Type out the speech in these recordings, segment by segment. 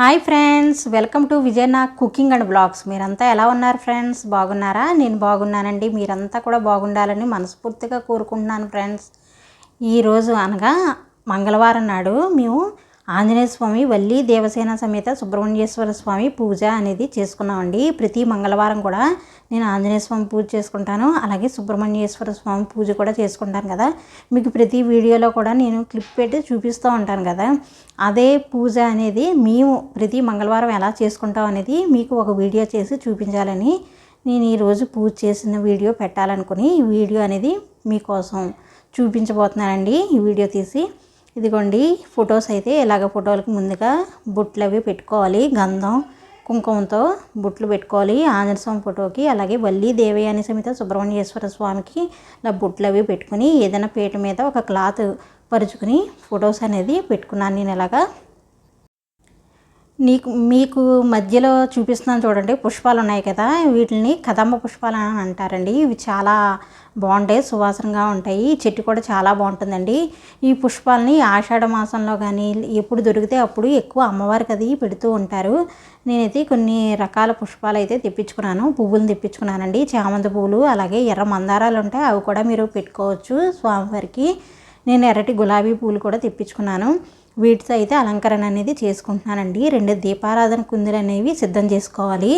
Hi friends welcome to Vijayana cooking and blogs. మీరంతా ఎలా ఉన్నారు ఫ్రెండ్స్? బాగున్నారా? నేను బాగున్నానండి. మీరంతా కూడా బాగుండాలని మనస్ఫూర్తిగా కోరుకుంటున్నాను ఫ్రెండ్స్. ఈరోజు అనగా మంగళవారం నాడు మేము ఆంజనేయ స్వామి వల్లి దేవసేన సమేత సుబ్రహ్మణ్యేశ్వర స్వామి పూజ అనేది చేసుకున్నామండి. ప్రతి మంగళవారం కూడా నేను ఆంజనేయ స్వామి పూజ చేసుకుంటాను. అలాగే సుబ్రహ్మణ్యేశ్వర స్వామి పూజ కూడా చేసుకుంటాను కదా. మీకు ప్రతి వీడియోలో కూడా నేను క్లిప్ పెట్టి చూపిస్తూ ఉంటాను కదా. అదే పూజ అనేది మేము ప్రతి మంగళవారం ఎలా చేసుకుంటాం అనేది మీకు ఒక వీడియో చేసి చూపించాలని నేను ఈరోజు పూజ చేసిన వీడియో పెట్టాలనుకుని ఈ వీడియో అనేది మీకోసం చూపించబోతున్నానండి. ఈ వీడియో తీసి ఇదిగోండి ఫొటోస్ అయితే ఇలాగ ఫోటోలకు ముందుగా బుట్లు అవి పెట్టుకోవాలి. గంధం కుంకుమతో బుట్లు పెట్టుకోవాలి. ఆంజనేయ స్వామి ఫోటోకి అలాగే వల్లి దేవయాని సమేత సుబ్రహ్మణ్యేశ్వర స్వామికి ఇలా బుట్లు అవి పెట్టుకుని ఏదైనా పీట మీద ఒక క్లాత్ పరుచుకుని ఫొటోస్ అనేది పెట్టుకున్నాను నేను ఇలాగా. నీకు మీకు మధ్యలో చూపిస్తున్నాను చూడండి. పుష్పాలు ఉన్నాయి కదా. వీటిని కదంబ పుష్పాలు అని అంటారండి. ఇవి చాలా బాగుంటాయి. సువాసనగా ఉంటాయి. ఈ చెట్టు కూడా చాలా బాగుంటుందండి. ఈ పుష్పాలని ఆషాఢ మాసంలో కానీ ఎప్పుడు దొరికితే అప్పుడు ఎక్కువ అమ్మవారికి అది పెడుతూ ఉంటారు. నేనైతే కొన్ని రకాల పుష్పాలు అయితే తెప్పించుకున్నాను. పువ్వులు తెప్పించుకున్నానండి. చామంతి పువ్వులు అలాగే ఎర్ర మందారాలు ఉంటాయి. అవి కూడా మీరు పెట్టుకోవచ్చు స్వామివారికి. నేను ఎర్రటి గులాబీ పూలు కూడా తెప్పించుకున్నాను. వీటితో అయితే అలంకరణ అనేది చేసుకుంటున్నానండి. రెండు దీపారాధన కుందులు అనేవి సిద్ధం చేసుకోవాలి.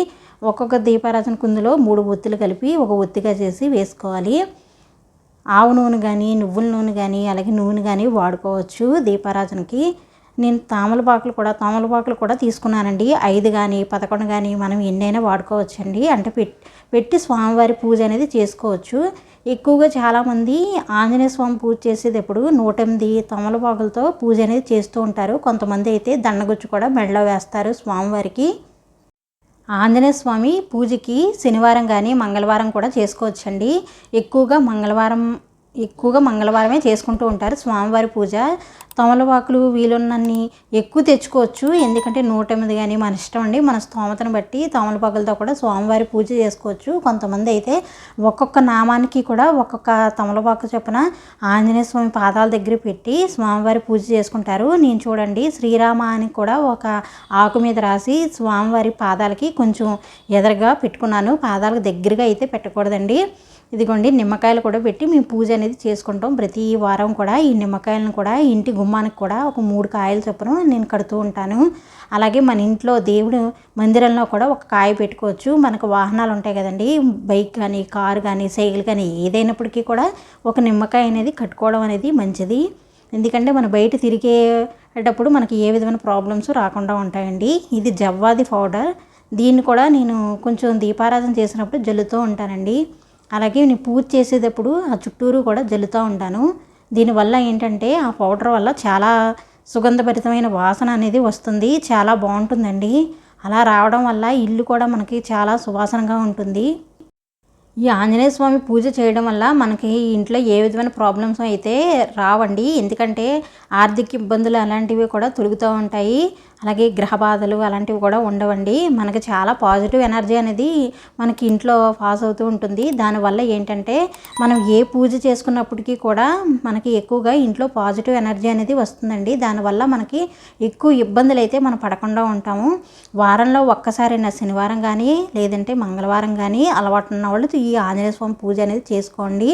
ఒక్కొక్క దీపారాధన కుందులో మూడు ఒత్తులు కలిపి ఒక ఒత్తిగా చేసి వేసుకోవాలి. ఆవు నూనె కానీ నువ్వుల నూనె కానీ అలాగే నూనె కానీ వాడుకోవచ్చు దీపారాధనకి. నేను తామలపాకులు కూడా తామలపాకులు కూడా తీసుకున్నానండి. ఐదు కానీ పదకొండు కానీ మనం ఎన్నైనా వాడుకోవచ్చండి. అంటే పెట్టి పెట్టి స్వామివారి పూజ అనేది చేసుకోవచ్చు. ఎక్కువగా చాలామంది ఆంజనేయ స్వామి పూజ చేసేటప్పుడు నూట ఎనిమిది తమలపాకులతో పూజ అనేది చేస్తూ ఉంటారు. కొంతమంది అయితే దండగుచ్చు కూడా మెడలో వేస్తారు స్వామివారికి. ఆంజనేయ స్వామి పూజకి శనివారం కానీ మంగళవారం కూడా చేసుకోవచ్చండి. ఎక్కువగా మంగళవారం ఎక్కువగా మంగళవారమే చేసుకుంటూ ఉంటారు స్వామివారి పూజ. తమలపాకులు వీలున్నన్ని ఎక్కువ తెచ్చుకోవచ్చు. ఎందుకంటే నూట ఎనిమిది కానీ మన ఇష్టం అండి. మన స్తోమతను బట్టి తమలపాకులతో కూడా స్వామివారి పూజ చేసుకోవచ్చు. కొంతమంది అయితే ఒక్కొక్క నామానికి కూడా ఒక్కొక్క తమలపాకు చొప్పున ఆంజనేయ స్వామి పాదాల దగ్గర పెట్టి స్వామివారి పూజ చేసుకుంటారు. నేను చూడండి శ్రీరామ అని కూడా ఒక ఆకు మీద రాసి స్వామివారి పాదాలకి కొంచెం ఎదరగా పెట్టుకున్నాను. పాదాలకు దగ్గరగా అయితే పెట్టకూడదండి. ఇదిగోండి నిమ్మకాయలు కూడా పెట్టి మేము పూజ అనేది చేసుకుంటాం. ప్రతి వారం కూడా ఈ నిమ్మకాయలను కూడా ఇంటి గుమ్మానికి కూడా ఒక మూడు కాయలు చొప్పున నేను కడుతూ ఉంటాను. అలాగే మన ఇంట్లో దేవుడు మందిరంలో కూడా ఒక కాయ పెట్టుకోవచ్చు. మనకు వాహనాలు ఉంటాయి కదండి. బైక్ కానీ కారు కానీ సైకిల్ కానీ ఏదైనప్పటికీ కూడా ఒక నిమ్మకాయ అనేది కట్టుకోవడం అనేది మంచిది. ఎందుకంటే మన బయట తిరిగేటప్పుడు మనకి ఏ విధమైన ప్రాబ్లమ్స్ రాకుండా ఉంటాయండి. ఇది జవ్వాది పౌడర్. దీన్ని కూడా నేను కొంచెం దీపారాధన చేసినప్పుడు జల్లుతూ ఉంటానండి. అలాగే నేను పూజ చేసేటప్పుడు ఆ చుట్టూరు కూడా జల్లుతూ ఉంటాను. దీనివల్ల ఏంటంటే ఆ పౌడర్ వల్ల చాలా సుగంధభరితమైన వాసన అనేది వస్తుంది. చాలా బాగుంటుందండి. అలా రావడం వల్ల ఇల్లు కూడా మనకి చాలా సువాసనగా ఉంటుంది. ఈ ఆంజనేయ స్వామి పూజ చేయడం వల్ల మనకి ఇంట్లో ఏ విధమైన ప్రాబ్లమ్స్ అయితే రావండి. ఎందుకంటే ఆర్థిక ఇబ్బందులు అలాంటివి కూడా తొలుగుతూ ఉంటాయి. అలాగే గ్రహ బాధలు అలాంటివి కూడా ఉండవండి. మనకి చాలా పాజిటివ్ ఎనర్జీ అనేది మనకి ఇంట్లో పాస్ అవుతూ ఉంటుంది. దానివల్ల ఏంటంటే మనం ఏ పూజ చేసుకున్నప్పటికీ కూడా మనకి ఎక్కువగా ఇంట్లో పాజిటివ్ ఎనర్జీ అనేది వస్తుందండి. దానివల్ల మనకి ఎక్కువ ఇబ్బందులు అయితే మనం పడకుండా ఉంటాము. వారంలో ఒక్కసారైనా శనివారం కానీ లేదంటే మంగళవారం కానీ అలవాటు ఉన్న వాళ్ళు ఈ ఆంజనేయ స్వామి పూజ అనేది చేసుకోండి.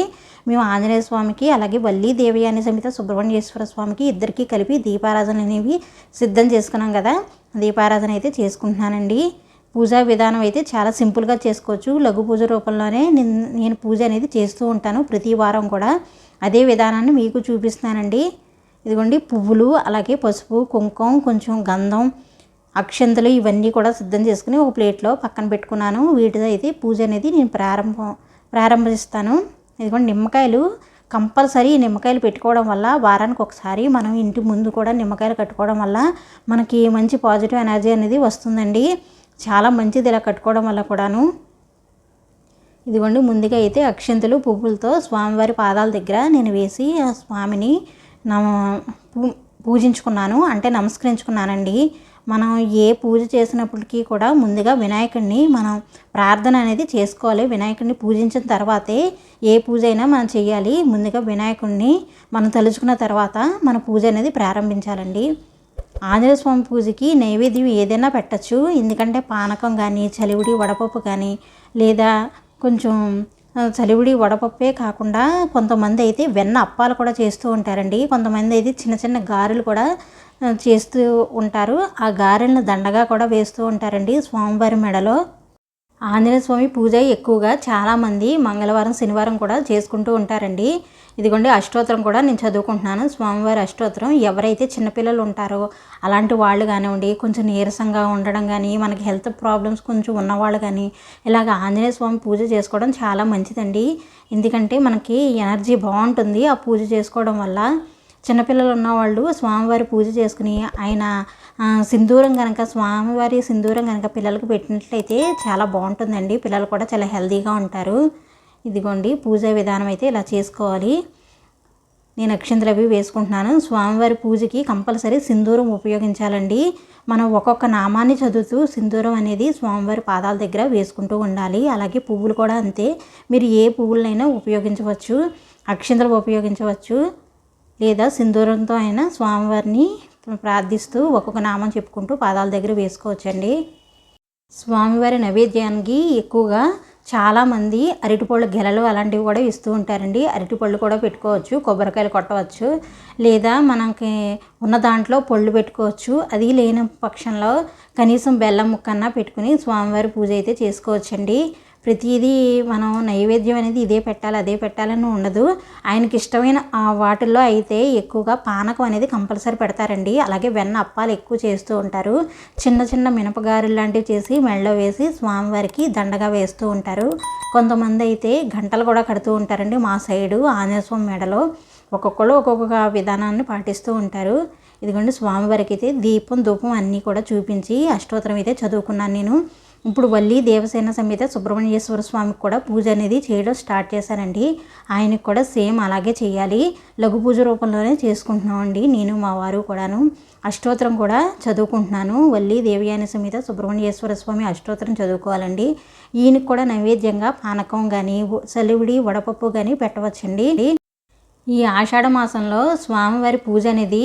మేము ఆంజనేయ స్వామికి అలాగే వల్లి దేవయాని సమేత సుబ్రహ్మణ్యేశ్వర స్వామికి ఇద్దరికి కలిపి దీపారాధన అనేవి సిద్ధం చేసుకున్నాం కదా? దీపారాధన అయితే చేసుకుంటున్నానండి. పూజా విధానం అయితే చాలా సింపుల్గా చేసుకోవచ్చు. లఘు పూజ రూపంలోనే నేను నేను పూజ అనేది చేస్తూ ఉంటాను ప్రతి వారం కూడా. అదే విధానాన్ని మీకు చూపిస్తున్నానండి. ఇదిగోండి పువ్వులు అలాగే పసుపు కుంకుమ కొంచెం గంధం అక్షంతలు ఇవన్నీ కూడా సిద్ధం చేసుకుని ఒక ప్లేట్లో పక్కన పెట్టుకున్నాను. వీటితో అయితే పూజ అనేది నేను ప్రారంభం ప్రారంభిస్తాను. ఇదిగోండి నిమ్మకాయలు కంపల్సరీ నిమ్మకాయలు పెట్టుకోవడం వల్ల వారానికి ఒకసారి మనం ఇంటి ముందు కూడా నిమ్మకాయలు కట్టుకోవడం వల్ల మనకి మంచి పాజిటివ్ ఎనర్జీ అనేది వస్తుందండి. చాలా మంచిది ఇలా కట్టుకోవడం వల్ల కూడాను. ఇదిగోండి ముందుగా అయితే అక్షంతలు పువ్వులతో స్వామివారి పాదాల దగ్గర నేను వేసి ఆ స్వామిని పూజించుకున్నాను అంటే నమస్కరించుకున్నానండి. మనం ఏ పూజ చేసినప్పటికీ కూడా ముందుగా వినాయకుడిని మనం ప్రార్థన అనేది చేసుకోవాలి. వినాయకుడిని పూజించిన తర్వాతే ఏ పూజ అయినా మనం చేయాలి. ముందుగా వినాయకుడిని మనం తలుచుకున్న తర్వాత మన పూజ అనేది ప్రారంభించాలండి. ఆంజనేయ స్వామి పూజకి నైవేద్యం ఏదైనా పెట్టచ్చు. ఎందుకంటే పానకం కానీ చలివిడి వడపప్పు కానీ లేదా కొంచెం చలివిడి వడపప్పే కాకుండా కొంతమంది అయితే వెన్న అప్పాలు కూడా చేస్తూ ఉంటారండి. కొంతమంది అయితే చిన్న చిన్న గారెలు కూడా చేస్తూ ఉంటారు. ఆ గారెలను దండగా కూడా వేస్తూ ఉంటారండి స్వామివారి మెడలో. ఆంజనేయ స్వామి పూజ ఎక్కువగా చాలామంది మంగళవారం శనివారం కూడా చేసుకుంటూ ఉంటారండి. ఇదిగోండి అష్టోత్తరం కూడా నేను చదువుకుంటున్నాను. స్వామివారి అష్టోత్తరం ఎవరైతే చిన్నపిల్లలు ఉంటారో అలాంటి వాళ్ళు కానివ్వండి కొంచెం నీరసంగా ఉండడం కానీ మనకి హెల్త్ ప్రాబ్లమ్స్ కొంచెం ఉన్నవాళ్ళు కానీ ఇలాగ ఆంజనేయ స్వామి పూజ చేసుకోవడం చాలా మంచిదండి. ఎందుకంటే మనకి ఎనర్జీ బాగుంటుంది ఆ పూజ చేసుకోవడం వల్ల. చిన్నపిల్లలు ఉన్నవాళ్ళు స్వామివారి పూజ చేసుకుని ఆయన సింధూరం కనుక స్వామివారి సింధూరం కనుక పిల్లలకు పెట్టినట్లయితే చాలా బాగుంటుందండి. పిల్లలు కూడా చాలా హెల్తీగా ఉంటారు. ఇదిగోండి పూజా విధానం అయితే ఇలా చేసుకోవాలి. నేను అక్షంతలు అవి వేసుకుంటున్నాను. స్వామివారి పూజకి కంపల్సరీ సింధూరం ఉపయోగించాలండి. మనం ఒక్కొక్క నామాన్ని చదువుతూ సింధూరం అనేది స్వామివారి పాదాల దగ్గర వేసుకుంటూ ఉండాలి. అలాగే పువ్వులు కూడా అంతే. మీరు ఏ పువ్వులైనా ఉపయోగించవచ్చు. అక్షంతలు ఉపయోగించవచ్చు. లేదా సింధూరంతో అయినా స్వామివారిని ప్రార్థిస్తూ ఒక్కొక్క నామం చెప్పుకుంటూ పాదాల దగ్గర వేసుకోవచ్చండి. స్వామివారి నైవేద్యానికి ఎక్కువగా చాలామంది అరటిపళ్ళు గెలలు అలాంటివి కూడా ఇస్తూ ఉంటారండి. అరటిపళ్ళు కూడా పెట్టుకోవచ్చు కొబ్బరికాయలు కొట్టవచ్చు లేదా మనకి ఉన్న దాంట్లో పళ్ళు పెట్టుకోవచ్చు. అది లేని పక్షంలో కనీసం బెల్లం ముక్కన్నా పెట్టుకుని స్వామివారి పూజ అయితే చేసుకోవచ్చండి. ప్రతిదీ మనం నైవేద్యం అనేది ఇదే పెట్టాలి అదే పెట్టాలని ఉండదు. ఆయనకి ఇష్టమైన వాటిల్లో అయితే ఎక్కువగా పానకం అనేది కంపల్సరీ పెడతారండి. అలాగే వెన్న అప్పాలు ఎక్కువ చేస్తూ ఉంటారు. చిన్న చిన్న మినపగారులు లాంటివి చేసి మెళ్ళలో వేసి స్వామివారికి దండగా వేస్తూ ఉంటారు. కొంతమంది అయితే గంటలు కూడా కడుతూ ఉంటారండి మా సైడు ఆంజనేయస్వామి మెడలో. ఒక్కొక్కరు ఒక్కొక్క విధానాన్ని పాటిస్తూ ఉంటారు. ఇదిగోండి స్వామివారికి అయితే దీపం ధూపం అన్నీ కూడా చూపించి అష్టోత్తరం అయితే చదువుకున్నాను నేను. ఇప్పుడు వల్లి దేవసేన సమేత సుబ్రహ్మణ్యేశ్వర స్వామికి కూడా పూజ అనేది చేయడం స్టార్ట్ చేశానండి ఆయనకు కూడా సేమ్ అలాగే చేయాలి. లఘు పూజ రూపంలోనే చేసుకుంటున్నామండి. నేను మా వారు కూడాను అష్టోత్తరం కూడా చదువుకుంటున్నాను. వల్లి దేవయాని సమేత సుబ్రహ్మణ్యేశ్వర స్వామి అష్టోత్తరం చదువుకోవాలండి. ఈయనకు కూడా నైవేద్యంగా పానకం కానీ చలివిడి వడపప్పు కానీ పెట్టవచ్చండి. ఈ ఆషాఢ మాసంలో స్వామివారి పూజ అనేది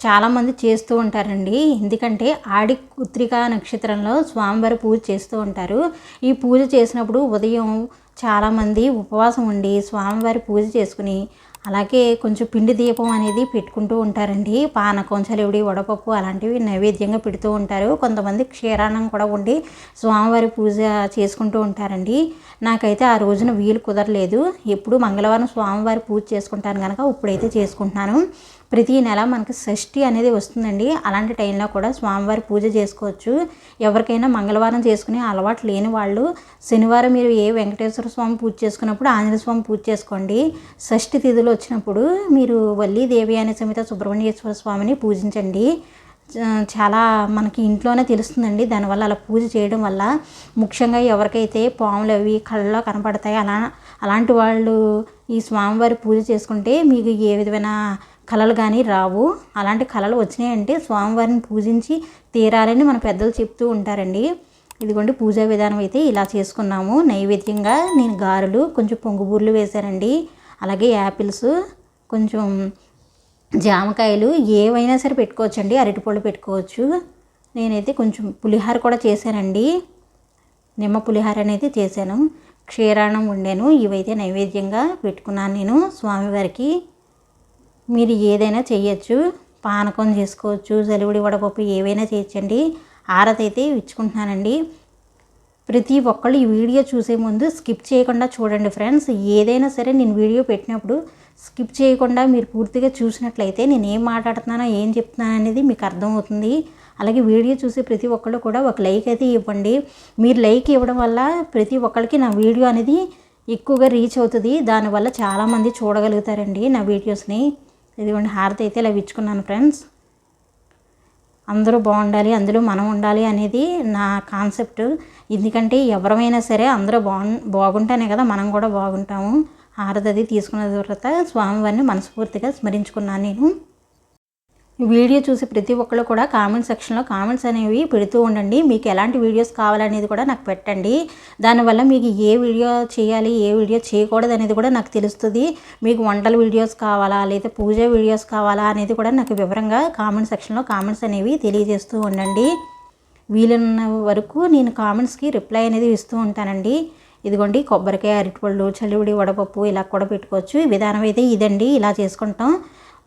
చాలామంది చేస్తూ ఉంటారండి. ఎందుకంటే ఆడి కుత్రికా నక్షత్రంలో స్వామివారి పూజ చేస్తూ ఉంటారు. ఈ పూజ చేసినప్పుడు ఉదయం చాలామంది ఉపవాసం ఉండి స్వామివారి పూజ చేసుకుని అలాగే కొంచెం పిండి దీపం అనేది పెట్టుకుంటూ ఉంటారండి. పానకం చలివిడి వడపప్పు అలాంటివి నైవేద్యంగా పెడుతూ ఉంటారు. కొంతమంది క్షీరాన్నం కూడా ఉండి స్వామివారి పూజ చేసుకుంటూ ఉంటారండి. నాకైతే ఆ రోజున వీలు కుదరలేదు. ఎప్పుడు మంగళవారం స్వామివారి పూజ చేసుకుంటాను కనుక ఇప్పుడైతే చేసుకుంటున్నాను. ప్రతి నెల మనకి షష్ఠి అనేది వస్తుందండి. అలాంటి టైంలో కూడా స్వామివారి పూజ చేసుకోవచ్చు. ఎవరికైనా మంగళవారం చేసుకునే అలవాటు లేని వాళ్ళు శనివారం మీరు ఏ వెంకటేశ్వర స్వామి పూజ చేసుకున్నప్పుడు ఆంజనేయ స్వామి పూజ చేసుకోండి. షష్ఠి తిథులు వచ్చినప్పుడు మీరు వల్లి దేవి అనే సమేత సుబ్రహ్మణ్యేశ్వర స్వామిని పూజించండి. చాలా మనకి ఇంట్లోనే తెలుస్తుందండి. దానివల్ల అలా పూజ చేయడం వల్ల ముఖ్యంగా ఎవరికైతే పాములు అవి కళ్ళలో కనపడతాయి అలా అలాంటి వాళ్ళు ఈ స్వామివారి పూజ చేసుకుంటే మీకు ఏ విధమైన కళలు కానీ రావు. అలాంటి కళలు వచ్చినాయంటే స్వామివారిని పూజించి తీరాలని మన పెద్దలు చెప్తూ ఉంటారండి. ఇదిగోండి పూజా విధానం అయితే ఇలా చేసుకున్నాము. నైవేద్యంగా నేను గారెలు కొంచెం పొంగుబూర్లు వేశానండి. అలాగే యాపిల్స్ కొంచెం జామకాయలు ఏవైనా సరే పెట్టుకోవచ్చండి. అరటిపళ్ళు పెట్టుకోవచ్చు. నేనైతే కొంచెం పులిహార కూడా చేశానండి. నిమ్మ పులిహార అనేది చేశాను. క్షీరాణం వండాను. ఇవైతే నైవేద్యంగా పెట్టుకున్నాను నేను స్వామివారికి. మీరు ఏదైనా చేయొచ్చు. పానకం చేసుకోవచ్చు జలుబుడి వడపప్పు ఏవైనా చేయొచ్చండి. ఆరతి అయితే ఇచ్చుకుంటున్నానండి. ప్రతి ఒక్కళ్ళు ఈ వీడియో చూసే ముందు స్కిప్ చేయకుండా చూడండి ఫ్రెండ్స్. ఏదైనా సరే నేను వీడియో పెట్టినప్పుడు స్కిప్ చేయకుండా మీరు పూర్తిగా చూసినట్లయితే నేను ఏం మాట్లాడుతున్నానో ఏం చెప్తున్నాను అనేది మీకు అర్థమవుతుంది. అలాగే వీడియో చూసే ప్రతి ఒక్కళ్ళు కూడా ఒక లైక్ అయితే ఇవ్వండి. మీరు లైక్ ఇవ్వడం వల్ల ప్రతి ఒక్కరికి నా వీడియో అనేది ఎక్కువగా రీచ్ అవుతుంది. దానివల్ల చాలామంది చూడగలుగుతారండి నా వీడియోస్ని. ఇదిగోండి హారతి అయితే ఇలా ఇచ్చుకున్నాను ఫ్రెండ్స్. అందరూ బాగుండాలి అందులో మనం ఉండాలి అనేది నా కాన్సెప్ట్. ఎందుకంటే ఎవరమైనా సరే అందరూ బాగు బాగుంటేనే కదా మనం కూడా బాగుంటాము. హారతి అది తీసుకున్న తర్వాత స్వామివారిని మనస్ఫూర్తిగా స్మరించుకున్నాను నేను. వీడియో చూసి ప్రతి ఒక్కరు కూడా కామెంట్ సెక్షన్లో కామెంట్స్ అనేవి పెడుతూ ఉండండి. మీకు ఎలాంటి వీడియోస్ కావాలనేది కూడా నాకు పెట్టండి. దానివల్ల మీకు ఏ వీడియో చేయాలి ఏ వీడియో చేయకూడదు అనేది కూడా నాకు తెలుస్తుంది. మీకు వంటల వీడియోస్ కావాలా లేదా పూజ వీడియోస్ కావాలా అనేది కూడా నాకు వివరంగా కామెంట్ సెక్షన్లో కామెంట్స్ అనేవి తెలియజేస్తూ ఉండండి. వీలున్న వరకు నేను కామెంట్స్కి రిప్లై అనేది ఇస్తూ ఉంటానండి. ఇదిగోండి కొబ్బరికాయ అరటిపళ్ళు చలివిడి వడపప్పు ఇలా కూడా పెట్టుకోవచ్చు. విధానం అయితే ఇదండి. ఇలా చేసుకుంటాం.